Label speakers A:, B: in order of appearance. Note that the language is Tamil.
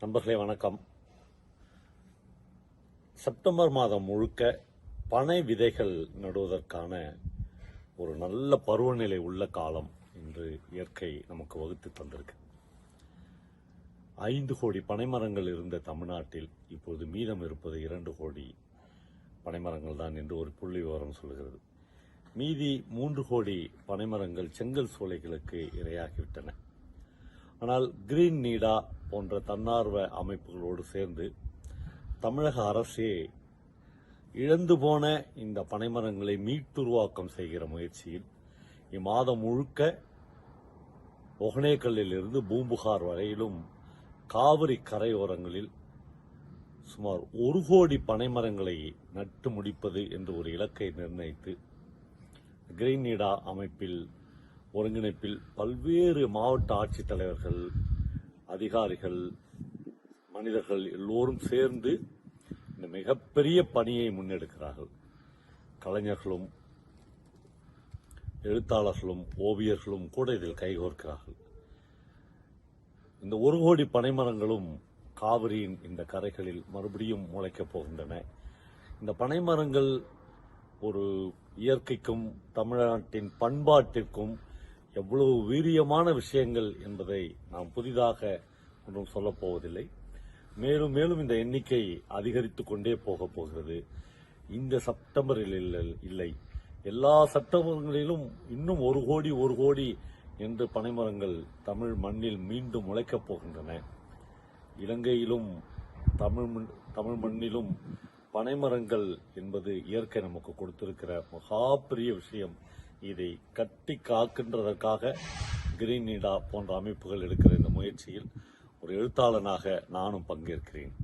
A: நண்பர்களே வணக்கம். செப்டம்பர் மாதம் முழுக்க பனை விதைகள் நடுவதற்கான ஒரு நல்ல பருவநிலை உள்ள காலம் என்று இயற்கை நமக்கு வகுத்து தந்திருக்கு. ஐந்து கோடி பனைமரங்கள் இருந்த தமிழ்நாட்டில் இப்போது மீதம் இருப்பது இரண்டு கோடி பனைமரங்கள் தான் என்று ஒரு புள்ளி விவரம் சொல்கிறது. மீதி மூன்று கோடி பனைமரங்கள் செங்கல் சூளைகளுக்கு இரையாகிவிட்டன. ஆனால் கிரீன் நீடா போன்ற தன்னார்வ அமைப்புகளோடு சேர்ந்து தமிழக அரசே இழந்து போன இந்த பனைமரங்களை மீட்டுருவாக்கம் செய்கிற முயற்சியில் இம்மாதம் முழுக்க ஒகனேக்கல்லில் இருந்து பூம்புகார் வரையிலும் காவிரி கரையோரங்களில் சுமார் ஒரு கோடி பனைமரங்களை நட்டு முடிப்பது என்று ஒரு இலக்கை நிர்ணயித்து கிரீன் நீடா அமைப்பில் ஒருங்கிணைப்பில் பல்வேறு மாவட்ட ஆட்சித்தலைவர்கள் அதிகாரிகள் மனிதர்கள் எல்லோரும் சேர்ந்து இந்த மிகப்பெரிய பணியை முன்னெடுக்கிறார்கள். கலைஞர்களும் எழுத்தாளர்களும் ஓவியர்களும் கூட இதில் கைகோர்க்கிறார்கள் இந்த ஒரு கோடி பனைமரங்களும் காவிரியின் இந்த கரைகளில் மறுபடியும் முளைக்கப் போகின்றன. இந்த பனைமரங்கள் ஒரு இயற்கைக்கும் தமிழ்நாட்டின் பண்பாட்டிற்கும் எவ்வளவு வீரியமான விஷயங்கள் என்பதை நாம் புதிதாக ஒன்றும் சொல்லப் போவதில்லை. மேலும் மேலும் இந்த எண்ணிக்கை அதிகரித்து கொண்டே போகப் போகிறது. இந்த செப்டம்பரில் இல்லை- எல்லா செப்டம்பர்களிலும் இன்னும் ஒரு கோடி ஒரு கோடி என்று பனைமரங்கள் தமிழ் மண்ணில் மீண்டும் முளைக்கப் போகின்றன. இலங்கையிலும் தமிழ் மண்- தமிழ் மண்ணிலும் பனைமரங்கள் என்பது இயற்கை நமக்கு கொடுத்திருக்கிற மகா பெரிய விஷயம். இதை கட்டி காக்கின்றதற்காக கிரீன் நீடா போன்ற அமைப்புகள் எடுக்கிற இந்த முயற்சியில் ஒரு எழுத்தாளனாக நானும் பங்கேற்கிறேன்.